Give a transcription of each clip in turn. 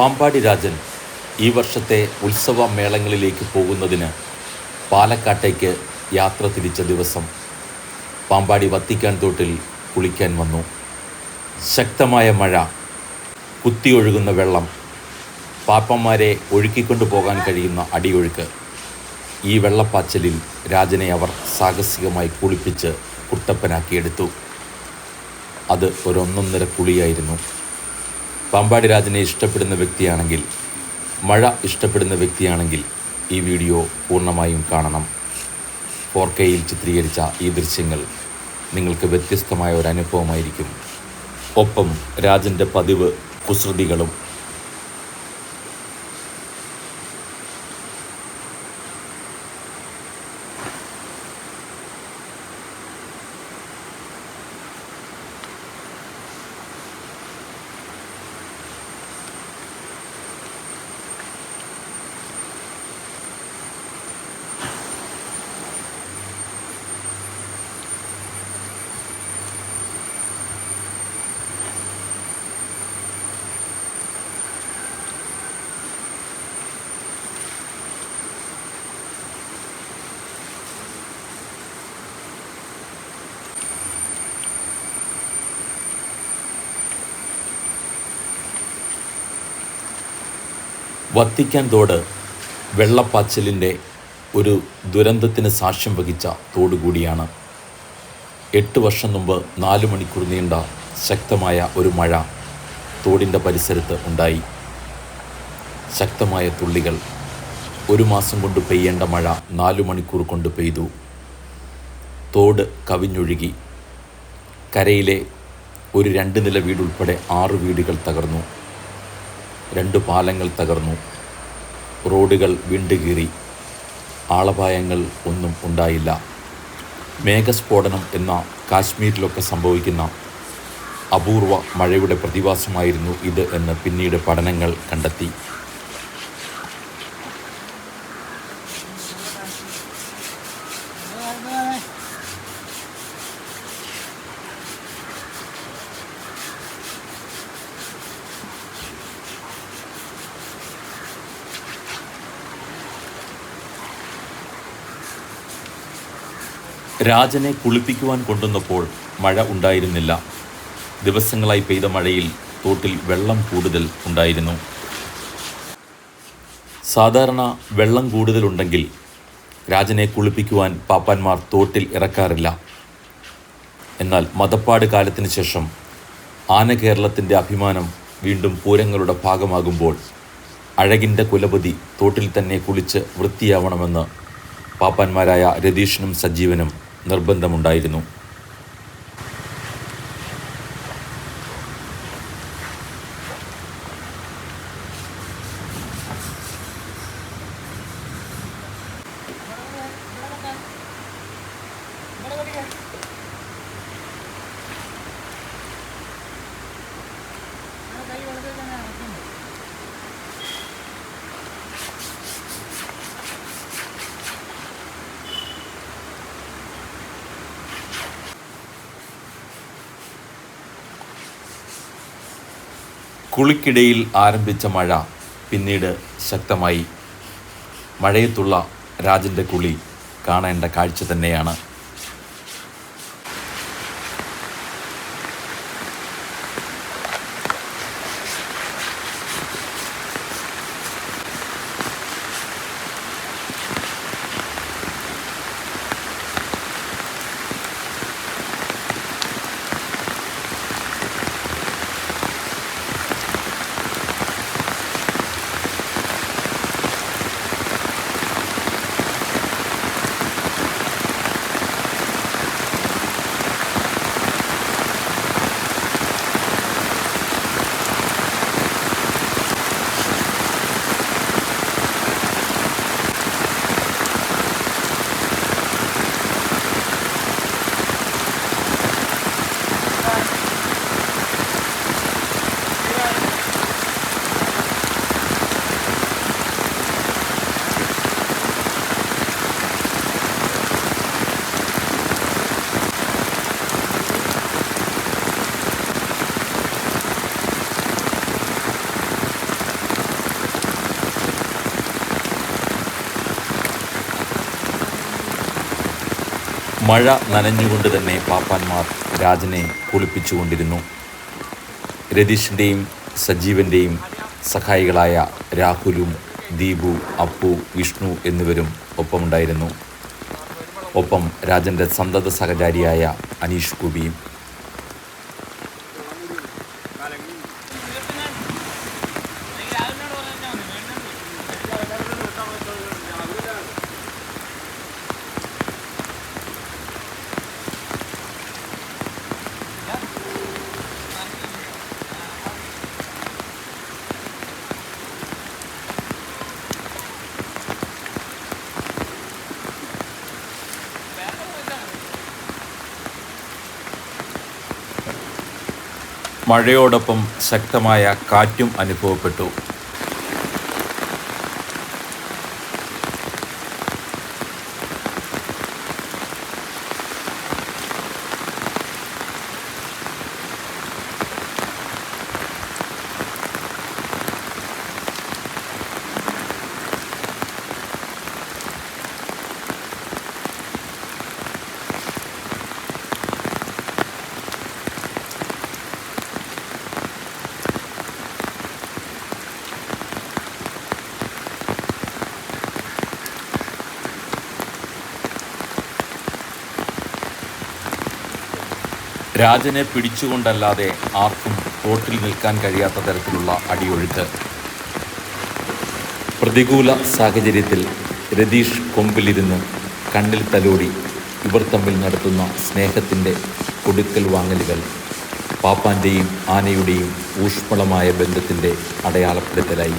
പാമ്പാടി രാജൻ ഈ വർഷത്തെ ഉത്സവ മേളങ്ങളിലേക്ക് പോകുന്നതിന് പാലക്കാട്ടേക്ക് യാത്ര തിരിച്ച ദിവസം പാമ്പാടി വത്തിക്കാൻ തോട്ടിൽ കുളിക്കാൻ വന്നു. ശക്തമായ മഴ കുത്തിയൊഴുകുന്ന വെള്ളം പാപ്പന്മാരെ ഒഴുക്കിക്കൊണ്ടു പോകാൻ കഴിയുന്ന അടിയൊഴുക്ക്. ഈ വെള്ളപ്പാച്ചലിൽ രാജനെ അവർ സാഹസികമായി കുളിപ്പിച്ച് കുട്ടപ്പനാക്കിയെടുത്തു. അത് ഒരൊന്നൊന്നര കുളിയായിരുന്നു. പാമ്പാടി രാജനെ ഇഷ്ടപ്പെടുന്ന വ്യക്തിയാണെങ്കിൽ മഴ ഇഷ്ടപ്പെടുന്ന വ്യക്തിയാണെങ്കിൽ ഈ വീഡിയോ പൂർണമായും കാണണം. ഫോർ കെയിൽ ചിത്രീകരിച്ച ഈ ദൃശ്യങ്ങൾ നിങ്ങൾക്ക് വ്യത്യസ്തമായ ഒരു അനുഭവമായിരിക്കും. ഒപ്പം രാജന്റെ പതിവ് കുസൃതികളും വത്തിക്കാൻ തോട് വെള്ളപ്പാച്ചലിന്റെ ഒരു ദുരന്തത്തിന് സാക്ഷ്യം വഹിച്ച തോട് കൂടിയാണ്. എട്ട് വർഷം മുമ്പ് നാല് മണിക്കൂർ നീണ്ട ശക്തമായ ഒരു മഴ തോടിന്റെ പരിസരത്ത് ഉണ്ടായി. ശക്തമായ തുള്ളികൾ ഒരു മാസം കൊണ്ട് പെയ്യേണ്ട മഴ നാലു മണിക്കൂർ കൊണ്ട് പെയ്തു. തോട് കവിഞ്ഞൊഴുകി. കരയിലെ ഒരു രണ്ട് നില വീടുൾപ്പെടെ ആറ് വീടുകൾ തകർന്നു. രണ്ട് പാലങ്ങൾ തകർന്നു. റോഡുകൾ വിണ്ടുകീറി. ആളപായങ്ങൾ ഒന്നും ഉണ്ടായില്ല. മേഘസ്ഫോടനം എന്ന കാശ്മീരിലൊക്കെ സംഭവിക്കുന്ന അപൂർവ മഴയുടെ പ്രതിഭാസമായിരുന്നു ഇത് എന്ന് പിന്നീട് പഠനങ്ങൾ കണ്ടെത്തി. രാജനെ കുളിപ്പിക്കുവാൻ കൊണ്ടുവന്നപ്പോൾ മഴ ഉണ്ടായിരുന്നില്ല. ദിവസങ്ങളായി പെയ്ത മഴയിൽ തോട്ടിൽ വെള്ളം കൂടുതൽ ഉണ്ടായിരുന്നു. സാധാരണ വെള്ളം കൂടുതലുണ്ടെങ്കിൽ രാജനെ കുളിപ്പിക്കുവാൻ പാപ്പാന്മാർ തോട്ടിൽ ഇറക്കാറില്ല. എന്നാൽ മതപ്പാട് കാലത്തിന് ശേഷം ആന കേരളത്തിന്റെ അഭിമാനം വീണ്ടും പൂരങ്ങളുടെ ഭാഗമാകുമ്പോൾ അഴകിന്റെ കുലപതി തോട്ടിൽ തന്നെ കുളിച്ച് വൃത്തിയാവണമെന്ന് പാപ്പാന്മാരായ രതീഷിനും സജീവനും നിർബന്ധമുണ്ടായിരുന്നു. കുളിക്കിടയിൽ ആരംഭിച്ച മഴ പിന്നീട് ശക്തമായി. മഴയത്തുള്ള രാജന്റെ കുളി കാണേണ്ട കാഴ്ച തന്നെയാണ്. മഴ നനഞ്ഞുകൊണ്ട് തന്നെ പാപ്പാന്മാർ രാജനെ കുളിപ്പിച്ചുകൊണ്ടിരുന്നു. രതീഷിന്റെയും സജീവന്റെയും സഹായികളായ രാഹുലും ദീപു അപ്പു വിഷ്ണു എന്നിവരും ഒപ്പമുണ്ടായിരുന്നു. ഒപ്പം രാജന്റെ സന്തത സഹചാരിയായ അനീഷ് കുബിയും മഴയോടൊപ്പം ശക്തമായ കാറ്റും അനുഭവപ്പെട്ടു. രാജനെ പിടിച്ചുകൊണ്ടല്ലാതെ ആർക്കും തോട്ടിൽ നിൽക്കാൻ കഴിയാത്ത തരത്തിലുള്ള അടിയൊഴുക്ക്. പ്രതികൂല സാഹചര്യത്തിൽ രതീഷ് കൊമ്പിലിരുന്ന് കണ്ണിൽ തലോടി ഇവർ തമ്മിൽ നടത്തുന്ന സ്നേഹത്തിന്റെ കൊടുക്കൽ വാങ്ങലുകൾ പാപ്പാന്റെയും ആനയുടെയും ഊഷ്മളമായ ബന്ധത്തിന്റെ അടയാളപ്പെടുത്തലായി.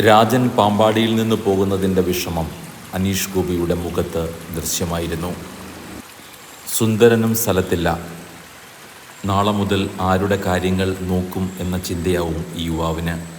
രാജൻ പാമ്പാടിയിൽ നിന്ന് പോകുന്നതിന്റെ വിഷമം അനീഷ് ഗോപിയുടെ മുഖത്ത് ദൃശ്യമായിരുന്നു. സുന്ദരനും സ്ഥലത്തില്ല. നാളെ മുതൽ ആരുടെ കാര്യങ്ങൾ നോക്കും എന്ന ചിന്തയാവും ഈ യുവാവിന്.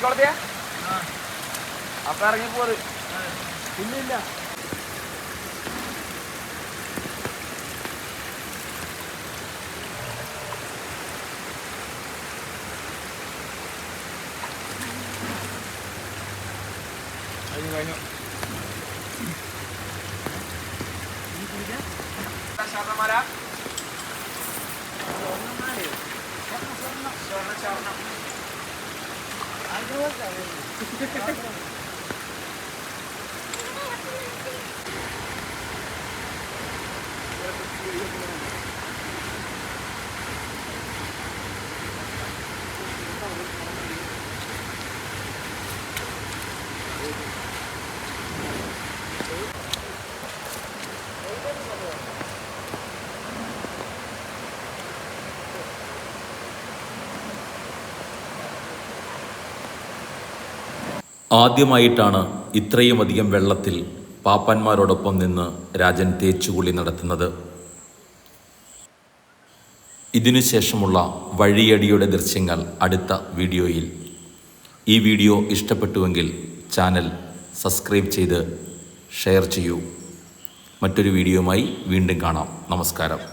വട്ടക്കണിക്കുളത്തിയാ അപ്പൊ ഇറങ്ങി പോറ് പിന്നില്ല. ആദ്യമായിട്ടാണ് ഇത്രയും അധികം വെള്ളത്തിൽ പാപ്പന്മാരോടൊപ്പം നിന്ന് രാജൻ തേച്ചുകുളി നടത്തുന്നത്. ഇതിനുശേഷമുള്ള വഴിയടിയുടെ ദൃശ്യങ്ങൾ അടുത്ത വീഡിയോയിൽ. ഈ വീഡിയോ ഇഷ്ടപ്പെട്ടുവെങ്കിൽ ചാനൽ സബ്സ്ക്രൈബ് ചെയ്ത് ഷെയർ ചെയ്യൂ. മറ്റൊരു വീഡിയോയുമായി വീണ്ടും കാണാം. നമസ്കാരം.